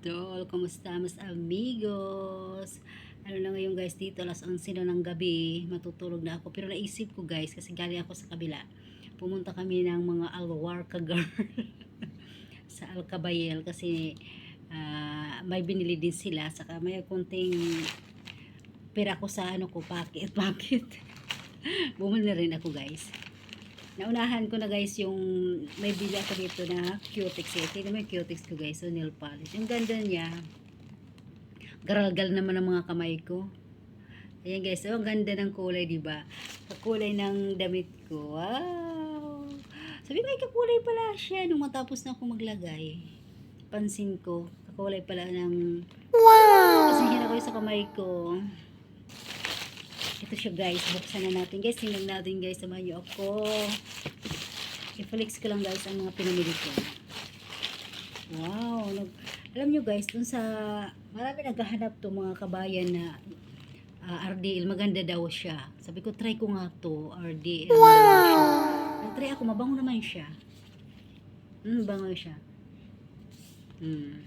Kamusta mas amigos? Ano na ngayon guys dito, alas 11 na ng gabi, matutulog na ako. Pero naisip ko guys, kasi galing ako sa kabila. Pumunta kami ng mga Alwarca girl sa Alcabayel kasi ah, may binili din sila. Saka may konting pera ko sa ano ko, packet, packet. Bumili na rin ako guys. Naunahan ko na guys yung may bili ako dito na cutex eh. Tingnan mo yung cutex ko guys, so nail polish. Ang ganda niya. Garalgal naman ang mga kamay ko. Ayan guys, oh, ang ganda ng kulay, di ba? Kakulay ng damit ko. Wow! Sabi ko, ay kakulay pala siya nung matapos na ako maglagay. Pansin ko, kakulay pala ng... Wow! Kasi ko sa kamay ko. Ito siya guys, buksan na natin guys. Tingnan natin guys, samahan niyo ako. I-flex ko lang guys ang mga pinamili ko. Wow! Nag, alam nyo guys, dun sa marami naghahanap to mga kabayan na ah, RDL, maganda daw siya. Sabi ko, try ko nga to, RDL. Wow! Nag-try ako, mabango naman siya. Hmm, bango siya. Hmm.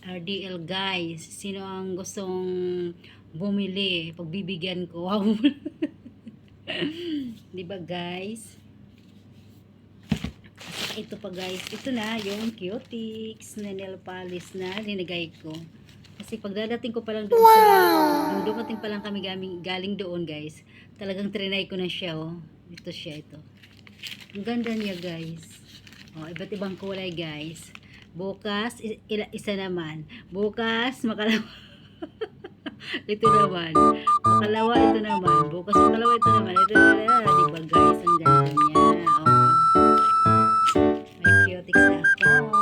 RDL guys, sino ang gustong bumili, pagbibigyan ko. Wow. 'Di ba guys? Ito pa guys, ito na yung cutics na nail polish na linagay ko. Kasi pagdadating ko pa lang doon sa, nung dumating pa lang kami galing, galing doon guys, talagang trinay ko na siya oh. Ito siya ito. Ang ganda niya guys. Oh, iba't ibang kulay guys. Bukas, isa naman. Bukas, makalawa. ito naman. Makalawa, ito naman. Bukas, makalawa, ito naman. Ito naman. Di ba guys? Ang ganda niya. Oh. May cutics na ako.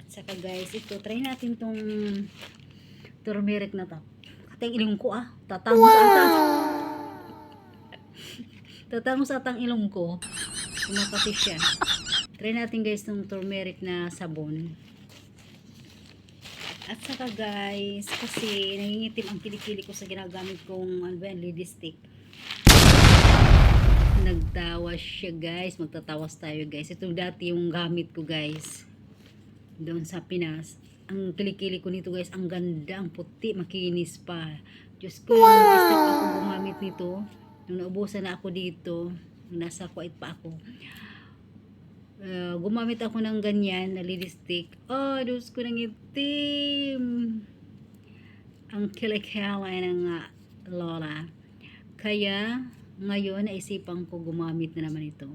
At saka guys, ito, try natin tong turmeric na to. Katang ilong ko ah. Tatangos wow! atang. Tatangos atang ilong ko. Kumakati siya. Try natin guys tong turmeric na sabon. At saka guys, kasi nangingitim ang kilikili ko sa ginagamit kong ano ba yan, lady stick. Nagtawa siya guys. Magtatawas tayo guys. Ito dati yung gamit ko guys. Doon sa Pinas. Ang kilikili ko nito guys, ang ganda, ang puti, makinis pa. Diyos ko, wow! nung stop ako gumamit nito. Nung naubusan na ako dito, nasa Kuwait pa ako. Uh, gumamit ako ng ganyan na lipstick. Oh, Diyos ko ng itim. Ang kilikala ng uh, lola. Kaya, ngayon, naisipan ko gumamit na naman ito.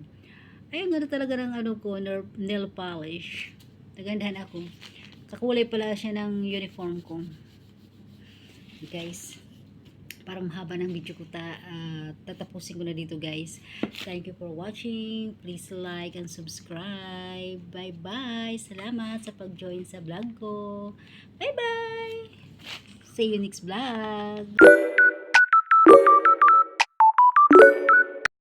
Ay, ang ganda talaga ng ano ko, nail polish. Nagandahan ako. Kakulay pala siya ng uniform ko. Guys, parang mahaba ng video ko ta, ah, tatapusin ko na dito guys. Thank you for watching. Please like and subscribe. Bye-bye. Salamat sa pag-join sa vlog ko. Bye-bye. See you next vlog.